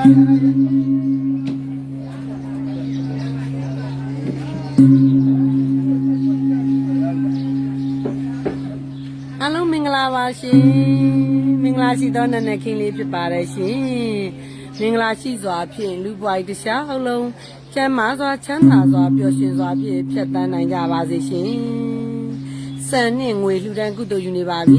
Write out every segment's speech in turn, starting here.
အားလုံးမင်္ဂလာပါရှင်မင်္ဂလာရှိသောနတ်နတ်ခင်းလေးဖြစ်ပါတယ်ရှင်မင်္ဂလာရှိစွာဖြင့်လူပွားတခြားအလုံးကျမ်းမာစွာချမ်းသာစွာပျော်ရွှင်စွာဖြင့်ဖြတ်တန်းနိုင်ကြပါစေရှင်စံနှင့်ငွေလှူဒန်းကုသိုလ်ယူနေပါပြီ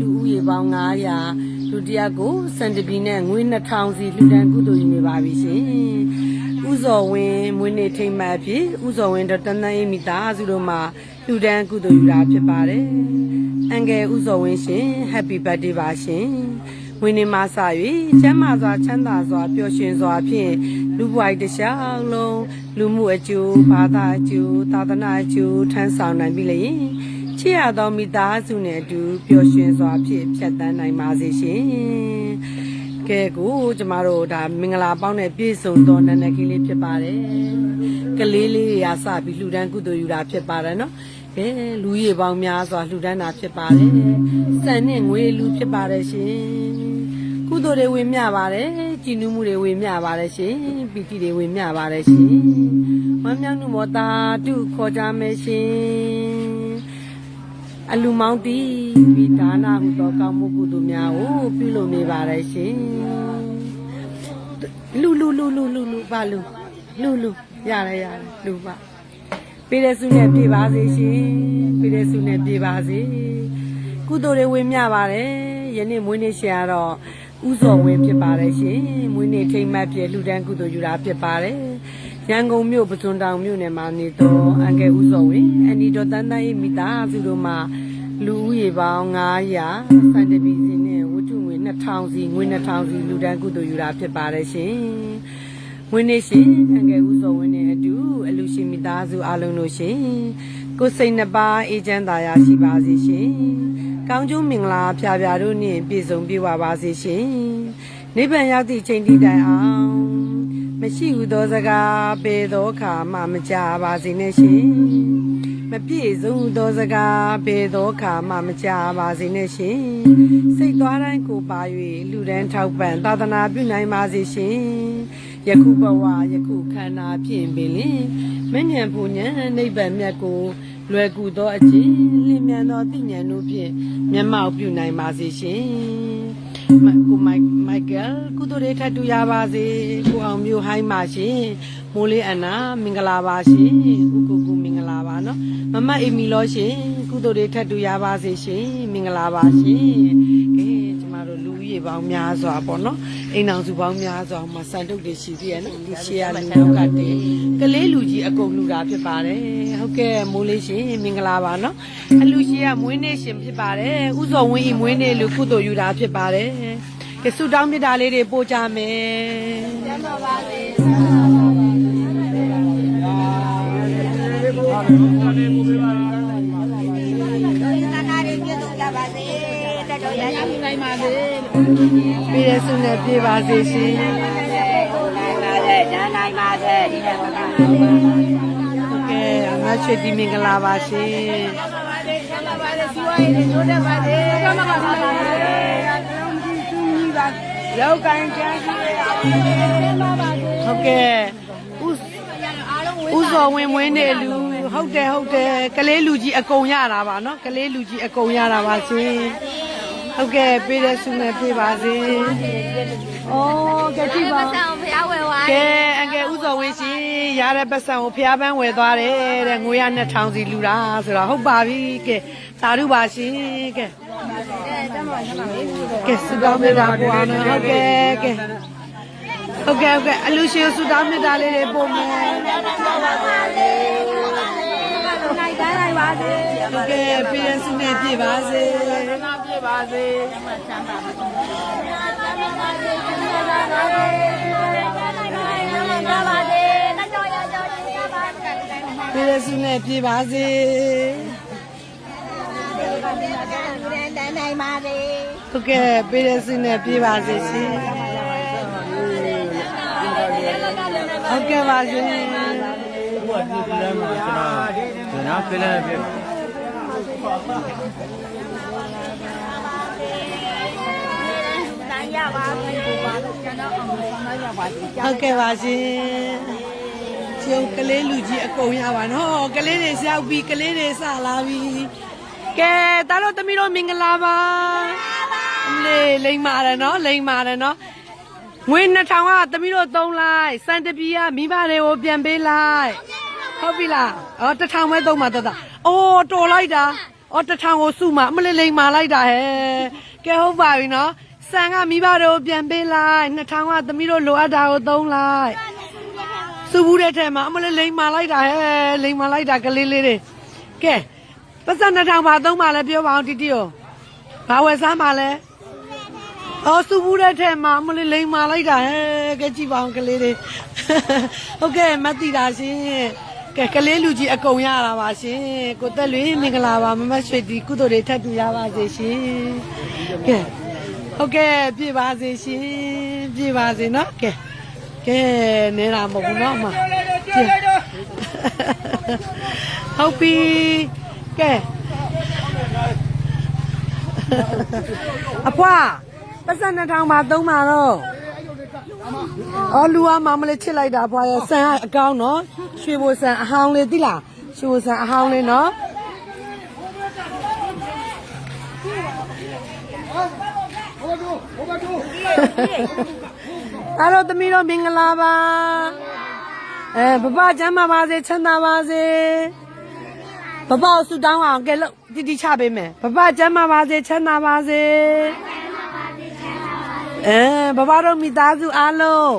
လူဦးရေပေါင်း900 လူတစ်ယောက်ကိုစံတပီနဲ့ငွေ2000စီလှူဒန်းကုသိုလ်ယူနေပါပြီရှင်ဥဇော်ဝင်းမွေးနေ့ထိမ့်မှတ်ဖြစ်ဥဇော်ဝင်းတော့တန်တန်အေးမိသားစုတို့မှာလှူဒန်းကုသိုလ်ယူတာဖြစ်ပါတယ်အန်ကယ်ဥဇော်ဝင်းရှင် Happy birthday ပါရှင်ဝင်းနေမဆ၍ချမ်းသာစွာချမ်းသာစွာပျော်ရွှင်စွာဖြင့်လူပွားတစ်ခြားလုံးလူမှုအကျိုးဘာသာအကျိုးသာသနာအကျိုးထမ်းဆောင်နိုင်ပြီလေ ချစ်ရသောမိသားစုနဲ့အတူပျော်ရွှင်စွာဖြင့်ဖြတ်သန်းနိုင်ပါစေရှင်ကဲကိုကျမတို့ဒါမင်္ဂလာပေါင်းနဲ့ပြည့်စုံသောနန္ဒကင်းလေးဖြစ်ပါတယ်ကလေးလေးတွေကစပြီးလှူဒန်းကုသိုလ်ယူတာဖြစ်ပါတယ်နော်ကဲလူရေပေါင်းများစွာလှူဒန်းတာဖြစ်ပါတယ်။စံနဲ့ငွေလူဖြစ်ပါတယ်ရှင်။ကုသိုလ်တွေဝင်မြပါတယ်။ကြည်နူးမှုတွေဝင်မြပါတယ်ရှင်။ပီတိတွေဝင်မြပါတယ်ရှင်။ဝမ်းမြောက်မှုမောတာတုခေါ်ကြမယ်ရှင်။ အလူမောင်းတီဝိဒါနာဟုသောကောင်းမှုကုသိုလ်များကိုပြုလုပ်နေပါတယ်ရှင်။လူလူလူလူလူလူပါလူလူလူရတယ်ရတယ်လူပါပေးတဲ့စုနဲ့ပြေပါစေရှင်ပေးတဲ့စုနဲ့ပြေပါစေကုသိုလ်တွေဝင်မြပါတယ်ယနေ့မွေးနေ့ရှင်ကတော့ဥဇော်ဝင်းဖြစ်ပါတယ်ရှင်မွေးနေ့ထိမ့်မှတ်ပြလူတန်းကုသိုလ်ယူတာဖြစ်ပါတယ် ရန်ကုန်မြို့ပဇွန်တောင်မြို့နယ်မှာနေတော့အန်ကယ်ဥဇော်ဝင်းအန်ဒီတော်တန်းတန်း၏မိသားစုတို့မှာလူဦးရေပေါင်း900စံတပီစီနဲ့ဝတ္ထုငွေ2000စီငွေ2000စီလူတန်းကုသိုလ်ယူတာဖြစ်ပါတယ်ရှင်ဝင်းနေရှင်အငယ်ဦးစောဝင်းနဲ့အတူအလူရှင်မိသားစုအားလုံးတို့ရှင်ကိုယ်စိတ်နှစ်ပါးအေးချမ်းသာရရှိပါစေရှင်ကောင်းကျိုးမင်္ဂလာဖျာဖျာတို့နှင့်ပြည့်စုံပြည့်ဝပါစေရှင်နိဗ္ဗာန်ရောက်သည့်ချိန်ထိတိုင်အောင် မရှိဟုသောစကားပေသောအခါမှမကြပါစေနဲ့ရှင်မပြည့်စုံသောစကားပေသောအခါမှမကြပါစေနဲ့ရှင်စိတ်သွားတိုင်းကိုပါ၍လူတန်းထောက်ပံ့သာသနာပြုနိုင်ပါစေရှင်ယခုဘဝယခုခန္ဓာဖြင့်ပင်လင်မဉ္ဇဉ်ဖူဉ္ဇဉ်နိဗ္ဗာန်မြတ်ကိုလွယ်ကူသောအခြင်းလင်းမြန်သောသိဉာဏ်တို့ဖြင့်မျက်မှောက်ပြုနိုင်ပါစေရှင်မ ကိုမိုက်မိုက်ကယ်ကုသိုလ်တွေထပ်တူရပါစေကိုအောင်မျိုးဟိုင်းပါရှင်မိုးလေးအနာမင်္ဂလာပါရှင်ဥကုကုမင်္ဂ လာပါနော်မမအေမီလို့ရှင်ကုသိုလ်တွေထပ်တူရပါစေရှင်မင်္ဂလာပါရှင်ကဲကျမတို့လူကြီးပေါင်းများစွာပေါ့နော်အိမ်အောင်စုပေါင်းများစွာမှာစံတုတ်တွေရှိသေးရနော်ဒီရှေ့ရလူလောက်ကတည်းကလေးလူကြီးအကုန်လူတာဖြစ်ပါတယ်ဟုတ်ကဲ့မိုးလေးရှင်မင်္ဂလာပါနော်အလူရှင်ကမွေးနေ့ရှင်ဖြစ်ပါတယ်ဥဇော်ဝင်းဤမွေးနေ့လူကုသိုလ်ယူတာဖြစ်ပါတယ်ကဲဆုတောင်းမြတ်တာလေးတွေပို့ကြမယ်ပြ ည်ရစုနဲ့ပြေပါစေရှင်ဟုတ်ကဲ့အမချွေဒီမင်္ဂလာပါရှင်လောက်ကန်ချမ်းရှိရအောင်ဟုတ်ကဲ့ဥဥဇော်ဝင်မွေးနေလူ ဟုတ်တယ်ဟုတ်တယ်ကလေးလူကြီးအကုန်ရတာပါနော်ကလေးလူကြီးအကုန်ရတာပါရှင်ဟုတ်ကဲ့ပေးတဲ့ဆုနဲ့ပေးပါစေဩကဲကြည့်ပါဆောင်ဖျားဝယ်ဝါကဲအငယ်ဥဇော်ဝင်းရှင်ရတဲ့ပတ်စံကိုဖျားပန်းဝယ်သွားတယ်တဲ့ငွေရနဲ့ထောင်စီလူတာဆိုတော့ဟုတ်ပါပြီကဲသာဓုပါရှင်ကဲကဲစတောင်းမြတ်တာပွားနော်ဟုတ်ကဲ့ကဲဟုတ်ကဲ့ဟုတ်ကဲ့အလူရှင်စတောင်းမြတ်တာလေးတွေပို့မယ်နိုင် တိုင်းလိုက်ပါစေဟုတ်ကဲ့ပြည်ရစုနဲ့ပြည့်ပါစေနာပြပါစေချမ်းသာပါစေနာပါစေတကြောရကြောရပါစေပြည်ရစုနဲ့ပြည့်ပါစေတန်နိုင်ပါစေဟုတ်ကဲ့ပြည်ရစုနဲ့ပြည့်ပါစေရှင်ဟုတ်ကဲ့ပါရှင် ဘုရားဒီပြည်မှာကျွန်တော်ကျွန်တော်ဖိလန်ပြတန်ရပါစေပါလို့ဟုတ်ကဲ့ပါရှင်ကျုပ်ကလေးလူကြီးအကုန်ရပါနော်ကလေးတွေဆောက်ပြီးကလေးတွေစလာပြီကဲတားတို့သမီးတို့မင်္ဂလာပါအမလေးလိမ့်မာတယ်နော်လိမ့်မာတယ်နော် ငွေ2000ကသမီးတို့သုံးလိုက်စံတပီကမိဘတွေကိုပြန်ပေးလိုက်ဟုတ်ပြီလားအော်1000ပဲသုံးမှာတတ်တာအိုးတော်လိုက်တာအော်1000ကိုစုမှာအမလေးလိမ့်မာလိုက်တာဟဲ့ကဲဟုတ်ပါပြီနော်စံကမိဘတွေကိုပြန်ပေးလိုက်2000ကသမီးတို့လိုအပ်တာကိုသုံးလိုက်စုဘူးတဲ့ထဲမှာအမလေးလိန်မာလိုက်တာဟဲ့လိန်မာလိုက်တာကလေးလေးတွေကဲပတ်စံနှစ်ထောင်ပါသုံးပါလဲပြောပါအောင်တီတီရောဘာဝယ်စားပါလဲ အော်စူဘူးတဲ့ထဲမှာမလေးလိမ်မာလိုက်တာဟဲ့ကဲကြည့်ပါအောင်ကလေးတွေဟုတ်ကဲ့မသိတာရှင်ကဲကလေးလူကြီးအကုန်ရတာပါရှင်ကိုသက်လွေမင်္ဂလာပါမမရွှေတီကုသိုလ်တွေထပ်တူရပါစေရှင်ကဲဟုတ်ကဲ့ပြည့်ပါစေရှင်ပြည့်ပါစေနော်ကဲကဲနေတာမဟုတ်ဘူးနော်အမဟုတ်ပြီကဲအဖွား ပတ်စံနှစ်ထောင်ပါသုံးပါတော့အော်လူအမမလေးချစ်လိုက်တာအဖွာရဲ့ဆန်ကအကောင်းနော်ရွှေဘိုဆန်အဟောင်းလေးသိလားရွှေဘိုဆန်အဟောင်းလေးနော်အားလုံးသမီးတို့မင်္ဂလာပါအဲဘဘကျမ်းပါပါစေချမ်းသာပါစေဘဘကိုဆုတောင်းအောင်ကဲလို့တီတီချပေးမယ်ဘဘကျမ်းပါပါစေချမ်းသာပါစေ အဲဘဘတို့မိသားစုအားလုံး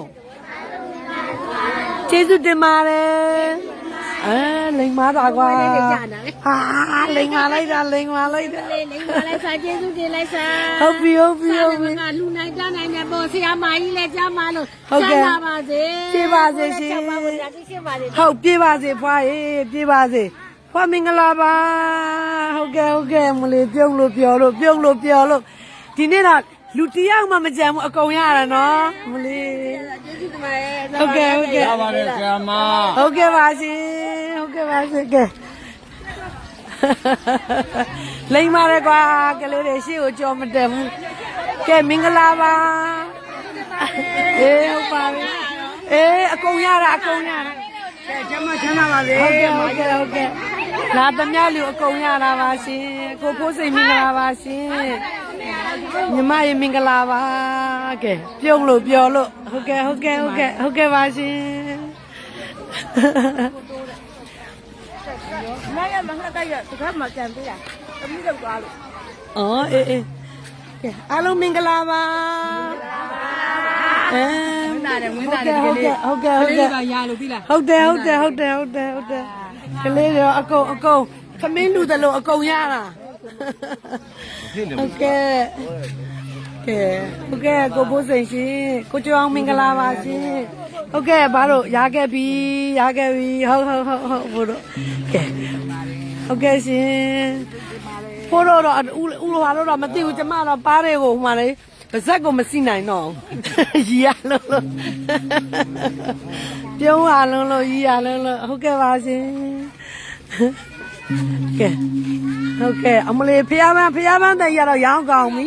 ကျေးဇူးတင်ပါတယ်အဲလိန်မာတာကွာဟာလိန်မာလိုက်တာလိန်မာလိုက်တာလေးလေးမလိုက်စားကျေးဇူးတင်လိုက်စားဟုတ်ပြီဟုတ်ပြီဟုတ်ပြီကလူနိုင်တန်းနိုင်တဲ့ပေါ်ဆရာမကြီးလည်းကြားမလို့ဟုတ်ကဲ့ချမ်းသာပါစေကျေးပါစေရှင်ချမ်းသာပါစေကျေးဇူးပါစေဟုတ်ပြေးပါစေဖွားရေပြေးပါစေဖွားမင်္ဂလာပါဟုတ်ကဲ့ဟုတ်ကဲ့မလေးပြုံးလို့ပြောလို့ပြုံးလို့ပြောလို့ဒီနေ့တော့ လူတစ်ယောက်မှမကြံဘူးအကုန်ရတာနော်မလေးကျေးဇူးတင်ပါတယ်ဟုတ်ကဲ့ဟုတ်ကဲ့ရပါတယ်ဆရာမဟုတ်ကဲ့ပါရှင်ဟုတ်ကဲ့ပါရှင်ကဲလိမ့်ပါရကွာကလေးတွေရှေ့ကိုကြော်မတက်ဘူးကဲမင်္ဂလာပါအေးဟုတ်ပါပြီအေးအကုန်ရတာအကုန်ရတာကဲကျမချမ်းသာပါစေဟုတ်ကဲ့ဟုတ်ကဲ့ဟုတ်ကဲ့လာသမျှလူအကုန်ရတာပါရှင်ကိုဖိုးစိန်မင်္ဂလာပါရှင် ညီမရေမင်္ဂလာပါကဲပြုံးလို့ပြောလို့ဟုတ်ကဲ့ဟုတ်ကဲ့ဟုတ်ကဲ့ဟုတ်ကဲ့ပါရှင်မရမငှက်ကရတခါမှကြံပေးတာသမီးတော့သွားလို့အော်အေးအေးကဲအားလုံးမင်္ဂလာပါအဲဟုတ်တယ်ဟုတ်ကဲ့ဟုတ်ကဲ့ဟုတ်ကဲ့ဟုတ်ကဲ့ရလို့ပြီလားဟုတ်တယ်ဟုတ်တယ်ဟုတ်တယ်ဟုတ်တယ်ဟုတ်တယ်ကလေးတွေအကုန်အကုန်ခမင်းလူတယ်လို့အကုန်ရတာ ဟုတ်ကဲ့ကဲဟုတ်ကဲ့ကိုဘိုးစိန်ရှင်ကိုကျော်အောင်မင်္ဂလာပါရှင်ဟုတ်ကဲ့ဘာလို့ရခဲ့ပြီရခဲ့ပြီဟုတ်ဟုတ်ဟုတ်ဟုတ်ဘို့တို့ကဲဟုတ်ကဲ့ရှင်ဖိုးတော့တော့ဦးဦးလိုဟာတော့တော့မသိဘူးကျမတော့ပါးတွေကိုဟိုမှာလေပါဇက်ကိုမစီနိုင်တော့ရီရလို့လို့ပြုံးရလုံးလို့ရီရလုံးလို့ဟုတ်ကဲ့ပါရှင်ကဲ ဟုတ်ကဲ့အမလေးဖျားပန်းဖျားပန်းတဲ့ရတော့ရောင်းကောင်းပြီ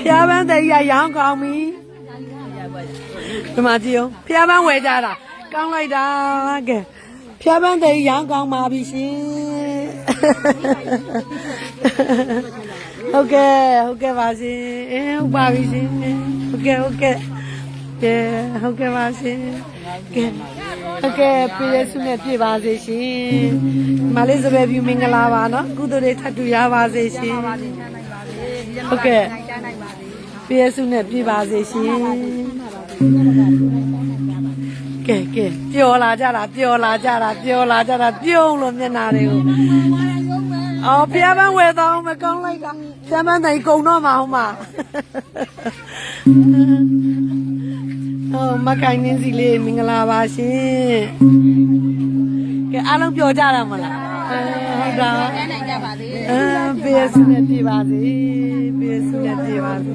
ဖျားပန်းတဲ့ရရောင်းကောင်းပြီဒီမှာကြည့်အောင်ဖျားပန်းဝယ်ကြတာကောင်းလိုက်တာကဲဖျားပန်းတဲ့ရောင်းကောင်းပါပြီရှင်ဟုတ်ကဲ့ဟုတ်ကဲ့ပါရှင်အင်းဟုတ်ပါပြီရှင်ဟုတ်ကဲ့ဟုတ်ကဲ့ကဲဟုတ်ကဲ့ပါရှင် ကဲဟုတ်ကဲ့ပြည့်စုံနဲ့ပြည့်ပါစေရှင်မလေးစပယ်ပြူမင်္ဂလာပါနော်ကုသိုလ်တွေထပ်တူရပါစေရှင်ဟုတ်ကဲ့ပြည့်စုံနဲ့ပြည့်ပါစေရှင်ကဲကဲပျော်လာကြတာပျော်လာကြတာပျော်လာကြတာပြုံးလို့မျက်နာတွေကိုအော်ဖျားပန်းဝယ်တော့မကောင်းလိုက်တာဖျားပန်းတိုင်ကုံတော့မှာဟုတ်မှာ ဟောမကိုင်နင်းစီလေးမင်္ဂလာပါရှင်ကဲအားလုံးပျော်ကြတာမလားအဲဟုတ်တာနိုင်ကြပါသေးအဲပြေစုနဲ့ပြေပါစေပြေစုနဲ့ပြေပါစေ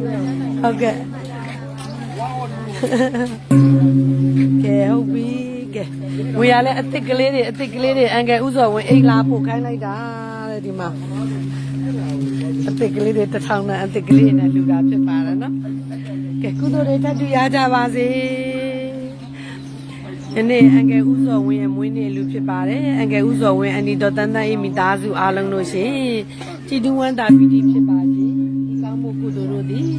ဟုတ်ကဲ့ကဲဟုတ်ပြီကဲဝေရလဲအစ်စ်ကလေးတွေအစ်စ်ကလေးတွေအန်ကယ်ဥစော်ဝင်အိတ်လာပို့ခိုင်းလိုက်တာတဲ့ဒီမှာအသစ်ကလေးတွေတစ်ထောင်နဲ့အသစ်ကလေးနဲ့လူတာဖြစ်ပါတယ်နော် ကဲကုသိုလ်တွေထပ်တူရကြပါစေယနေ့အင်္ဂယ်ဥစောဝင်းရဲ့မွေးနေ့လူဖြစ်ပါတယ်အင်္ဂယ်ဥစောဝင်းအန်ဒီတော်တန်တန်ဤမိသားစုအားလုံးတို့ရှင်ကြည်တူးဝမ်းသာပီတိဖြစ်ပါစေဒီကောင်းမှုကုသိုလ်တို့သည်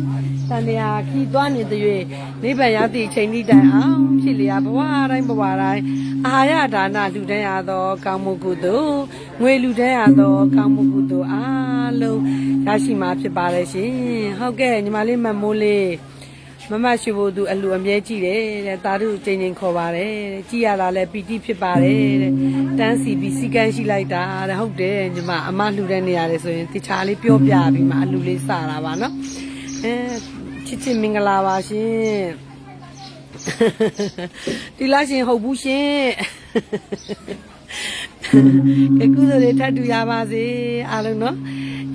တန်တရားခီးသွားနေတဲ့၍နိဗ္ဗာန်ရောက်သည့်အချိန်ဤတိုင်အောင်ဖြစ်လျာဘဝတိုင်းဘဝတိုင်းအာဟာရဒါနလူတန်းရသော ကောင်းမှုကုသိုလ်ငွေလူတန်းရသော ကောင်းမှုကုသိုလ်အားလုံးရရှိမှာဖြစ်ပါတယ်ရှင်ဟုတ်ကဲ့ညီမလေးမမိုးလေး မမရှိဖို့သူအလူအမြဲကြည့်တယ်တဲ့တာတို့ချိန်ချိန်ခေါ်ပါတယ်တဲ့ကြည့်ရတာလဲပီတိဖြစ်ပါတယ်တဲ့တန်းစီပြီးစီကန်းရှိလိုက်တာတဲ့ဟုတ်တယ်ညီမအမလှူတဲ့နေရာလေဆိုရင်တခြားလေးပြောပြပြီးမှအလူလေးစတာပါနော်အဲချစ်ချစ်မင်္ဂလာပါရှင်ဒီလားရှင်ဟုတ်ဘူးရှင်ကဲကုသိုလ်တွေထပ်တူရပါစေအားလုံးနော်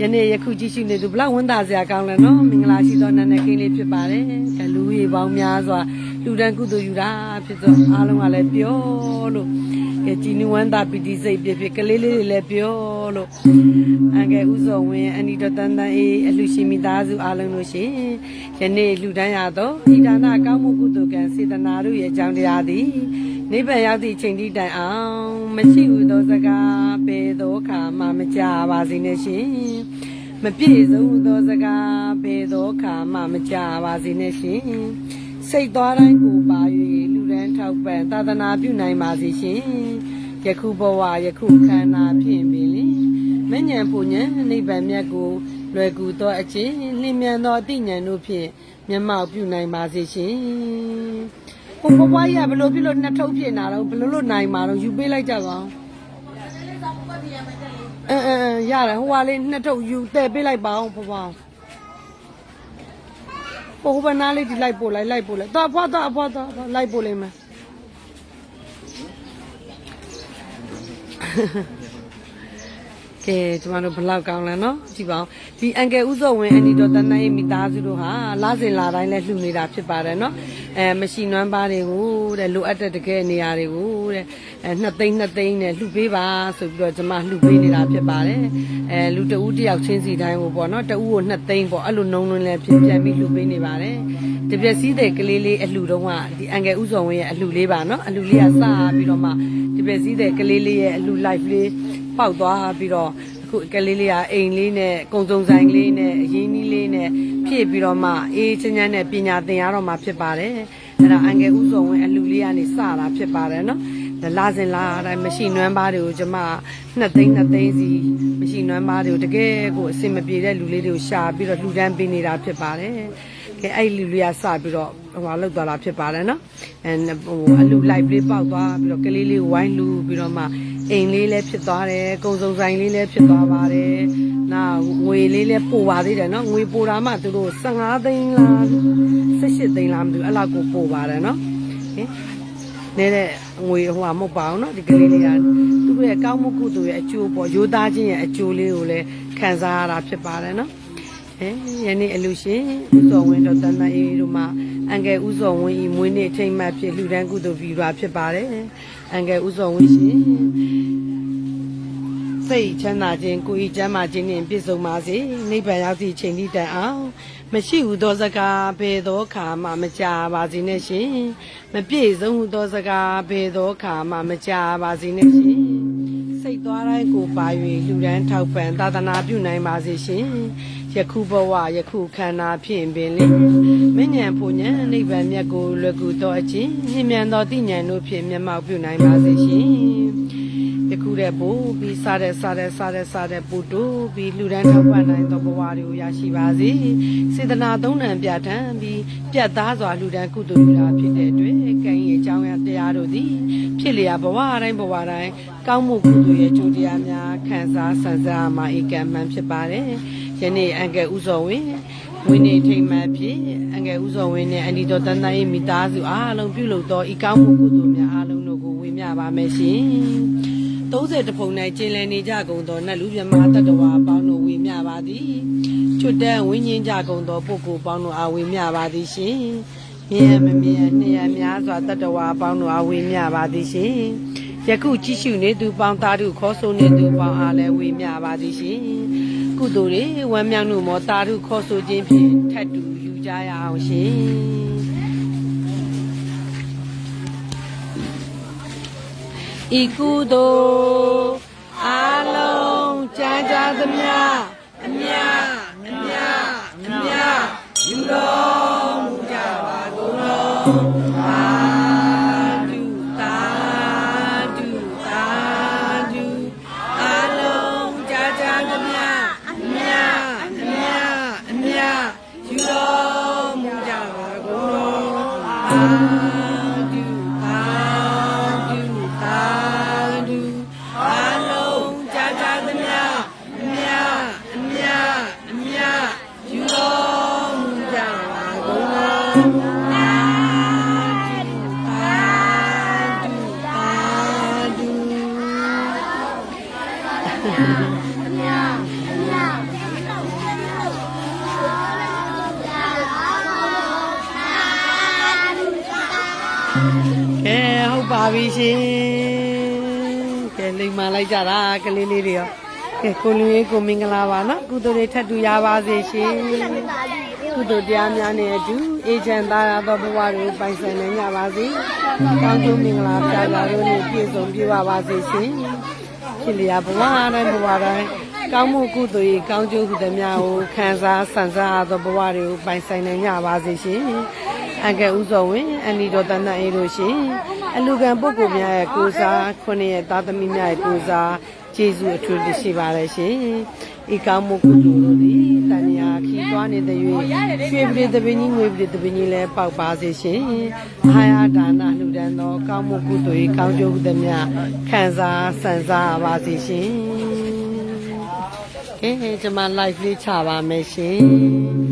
ယနေ့ယခုကြည့်ရှုနေသူဘလောက်ဝန်တာစရာကောင်းလဲနော်မင်္ဂလာရှိသောနန်းနဲ့ကိန်းလေးဖြစ်ပါတယ်ကဲလူကြီးပေါင်းများစွာလူတန်းကုသိုလ်ယူတာဖြစ်သောအားလုံးကလည်းပြောလို့ကဲကြည်နူဝမ်းသာပီတိစိတ်ဖြစ်ဖြစ်ကလေးလေးတွေလည်းပြောလို့အငယ်ဥစောဝင်းအနီတော်တန်တန်အေးအလှရှိမိသားစုအားလုံးလို့ရှင်ယနေ့လူတန်းရသောဤဒါနကောင်းမှုကုသိုလ်ကံစေတနာတို့ရဲ့အကြောင်းတရားသည် နိဗ္ဗာန်ရောက်သည့်ချိန်တိတိုင်အောင်မရှိဟုသောစကားပေသောခါမှမကြပါစေနဲ့ရှင်မပြည့်စုံသောစကားပေသောခါမှမကြပါစေနဲ့ရှင်စိတ်သွားတိုင်းကိုပါ၍လူရန်ထောက်ပံ့သာသနာပြုနိုင်ပါစေရှင်ယခုဘဝယခုခန္ဓာဖြင့်ပင်လင်မဉ္ဇဉ်ပူဉ္ဇဉ်နိဗ္ဗာန်မြတ်ကိုလွယ်ကူသောအခြင်းလင်းမြန်သောအတိညာဉ်တို့ဖြင့်မျက်မှောက်ပြုနိုင်ပါစေရှင် ဟိုဘဝကြီးကဘလို့ဖြစ်လို့နှစ်ထုပ်ဖြစ်နေတာတော့ဘလို့လို့နိုင်မှာတော့ယူပေးလိုက်ကြပါဦးအဲအဲအဲရတယ်ဟိုကလေးနှစ်ထုပ်ယူတဲ့ပေးလိုက်ပါအောင်ဘဝဟိုဘနာလေးဒီလိုက်ပို့လိုက်လိုက်ပို့လိုက်တော့အဖွားတော့အဖွားတော့လိုက်ပို့လိုက်မယ် ကဲကျမတို့ဘလောက်ကောင်းလဲနော်ကြည့်ပါဦးဒီအန်ကယ်ဥစောဝင်းအန်ဒီတော်တန်တန်ရဲ့မိသားစုတို့ဟာလာစဉ်လာတိုင်းလဲလှူနေတာဖြစ်ပါတယ်နော်အဲမရှိနွမ်းပါးတွေကိုတဲ့လိုအပ်တဲ့တကယ်နေရာတွေကိုတဲ့အဲနှစ်သိန်းနှစ်သိန်းနဲ့လှူပေးပါဆိုပြီးတော့ကျမလှူပေးနေတာဖြစ်ပါတယ်အဲလူတဦးတယောက်ချင်းစီတိုင်းကိုပေါ့နော်တဦးကိုနှစ်သိန်းပေါ့အဲ့လိုနှုံနှုံလဲဖြစ်ပြန်ပြီးလှူပေးနေပါတယ်တပြက်စီးတဲ့ကလေးလေးအလှူတုံးကဒီအန်ကယ်ဥစောဝင်းရဲ့အလှူလေးပါနော်အလှူလေးကစပြီးတော့မှတပြက်စီးတဲ့ကလေးလေးရဲ့အလှူ live လေး ပေါက်သွားပြီးတော့အခုကလေးလေးကအိမ်လေးနဲ့ကုံစုံဆိုင်လေးနဲ့အရင်းကြီးလေးနဲ့ဖြည့်ပြီးတော့မှအေးချမ်းချမ်းနဲ့ပညာသင်ရတော့မှဖြစ်ပါတယ်အဲ့ဒါအန်ကယ်ဥစုံဝင်အလူလေးကနေစတာဖြစ်ပါတယ်နော်ဒါလာစဉ်လာတိုင်းမရှိနွမ်းပါးတွေကိုကျမနှစ်သိန်းနှစ်သိန်းစီမရှိနွမ်းပါးတွေကိုတကယ်ကိုအစင်မပြေတဲ့လူလေးတွေကိုရှာပြီးတော့လှူဒန်းပေးနေတာဖြစ်ပါတယ်ကဲအဲ့လူလေးကစပြီးတော့ဟိုဟာလောက်သွားတာဖြစ်ပါတယ်နော်အဲဟိုအလူလိုက်လေးပေါက်သွားပြီးတော့ကလေးလေးကိုဝိုင်းလူပြီးတော့မှ အိမ်လေးလည်းဖြစ်သွားတယ်ကုံစုံဆိုင်လေးလည်းဖြစ်သွားပါတယ်နောက်ငွေလေးလည်းပို့ပါသေးတယ်နော်ငွေပို့တာမှသူတို့15သိန်းလား18သိန်းလားမသိဘူးအဲ့လောက်ကိုပို့ပါတယ်နော်ဟင်နဲတဲ့ငွေဟိုဟာမဟုတ်ပါဘူးနော်ဒီကလေးလေးကသူ့ရဲ့ကောင်းမှုကုသိုလ်ရဲ့အကျိုးပေါ့ရိုးသားခြင်းရဲ့အကျိုးလေးကိုလည်းခံစားရတာဖြစ်ပါတယ်နော်ဟင်ယနေ့အလူရှင်ဦးစောဝင်းတို့တန်တန်အေးတို့မှအန်ကယ်ဦးစောဝင်းဤမွေးနေ့အထိမ်းအမှတ်ဖြစ်လှူဒန်းကုသိုလ်ပြုပါဖြစ်ပါတယ် အန်ကယ်ဥစောဝင်းရှင်စိတ်ချမ်းသာခြင်းကိုယ်ဤချမ်းသာခြင်းနှင့်ပြည့်စုံပါစေနိဗ္ဗာန်ရောက်သည့်ချိန်ထိတိုင်အောင်မရှိဟုသောစကားဘယ်သောခါမှမကြပါစေနဲ့ရှင်မပြည့်စုံဟုသောစကားဘယ်သောခါမှမကြပါစေနဲ့ရှင်စိတ်သွားတိုင်းကိုပါ၍လူဒန်းထောက်ပံ့သာသနာပြုနိုင်ပါစေရှင်ယခုဘဝယခုခန္ဓာဖြင့်ပင်လင် မဉ္ဇဉ်ဖို့ဉဏ်နိဗ္ဗာန်မြတ်ကိုလွယ်ကူသောအခြင်းမြင့်မြတ်သောတိဉဏ်တို့ဖြင့်မျက်မှောက်ပြုနိုင်ပါစေရှင်ယခုတဲ့ဘို့ပြီးစားတဲ့စားတဲ့စားတဲ့စားတဲ့ပူတူပြီးလူဒန်းထောက်ပံ့နိုင်သောဘဝတွေကိုရရှိပါစေစေတနာသုံးဏံပြဋ္ဌာန်းပြီးပြတ်သားစွာလူဒန်းကုသိုလ်ပြုတာဖြစ်တဲ့အတွက်ကံရဲ့အကြောင်းရတရားတို့သည်ဖြစ်လျာဘဝတိုင်းဘဝတိုင်းကောင်းမှုကုသိုလ်ရဲ့ကျိုးတရားများခံစားဆန်စားမှာဧကံမှန်ဖြစ်ပါတယ်ယနေ့အင်္ဂဥဇော်ဝင် ဝင်းနေထိမ့်မှဖြစ်အငယ်ဥဇော်ဝင်းနဲ့အန်ဒီတော်တန်တန်ရဲ့မိသားစုအားလုံးပြုလုပ်သောဤကောင်းမှုကုသိုလ်များအားလုံးတို့ကိုဝေမျှပါမယ်ရှင်30တဖုံ၌ကျင်လည်နေကြကုန်သောနတ်လူမြမတတ္တဝါအပေါင်းတို့ဝေမျှပါသည်ချွတ်တန်းဝင်းချင်းကြကုန်သောပုဂ္ဂိုလ်ပေါင်းတို့အားဝေမျှပါသည်ရှင်မြင်မမြင်နှစ်ရများစွာတတ္တဝါအပေါင်းတို့အားဝေမျှပါသည်ရှင် ယခုကြည့်ရှုနေသူပေါင်းသားတို့ခေါ်ဆိုနေသူပေါင်းအားလည်းဝေမျှပါသည်ရှင်ကုသိုလ်တွေဝမ်းမြောက်မှုမောတာထုခေါ်ဆိုခြင်းဖြင့်ထပ်တူယူကြရအောင်ရှင်ဤကုသိုလ်အလုံးကြာကြာသမျှအမြအမြအမြယူတော်မူ တော် ကဲဟုတ်ပါပြီရှင်ကဲလိမ္မာလိုက်ကြတာကလေးလေးတွေရောကဲကိုလူရေးကိုမင်္ဂလာပါနော်ကုသိုလ်တွေထပ်တူရပါစေရှင်ကုသိုလ်တရားများနဲ့အတူအေချမ်းသာရသောဘဝတွေပိုင်ဆိုင်နိုင်ကြပါစေကောင်းကျိုးမင်္ဂလာပြာပြာတို့နဲ့ပြည့်စုံပြည့်ဝပါစေရှင်ဖြစ်လျာဘဝတိုင်းဘဝတိုင်းကောင်းမှုကုသိုလ်ရေးကောင်းကျိုးဟုသမျှကိုခံစားဆန်စားရသောဘဝတွေကိုပိုင်ဆိုင်နိုင်ကြပါစေရှင် အကဲဥစောဝင်အနီတော်တန်တန်အေးလို့ရှင်အလူကံပုဂ္ဂိုလ်များရဲ့ကိုစားခုနှစ်ရဲ့သားသမီးများရဲ့ကိုစားကျေးဇူးအထူးတင်ရှိပါတယ်ရှင်ဤကောင်းမှုကုသိုလ်တို့သည်တန်ရာခီးသွားနေတဲ့၍ရွှေပြည်တပင်းကြီးငွေပြည်တပင်းကြီးလည်းပေါက်ပါစေရှင်အာယာဒါနလှူဒန်းသောကောင်းမှုကုသိုလ်၏ကောင်းကျိုးဟုသမျှခံစားဆန်စားပါစေရှင်ကဲကျွန်မ live လေးချပါမယ်ရှင်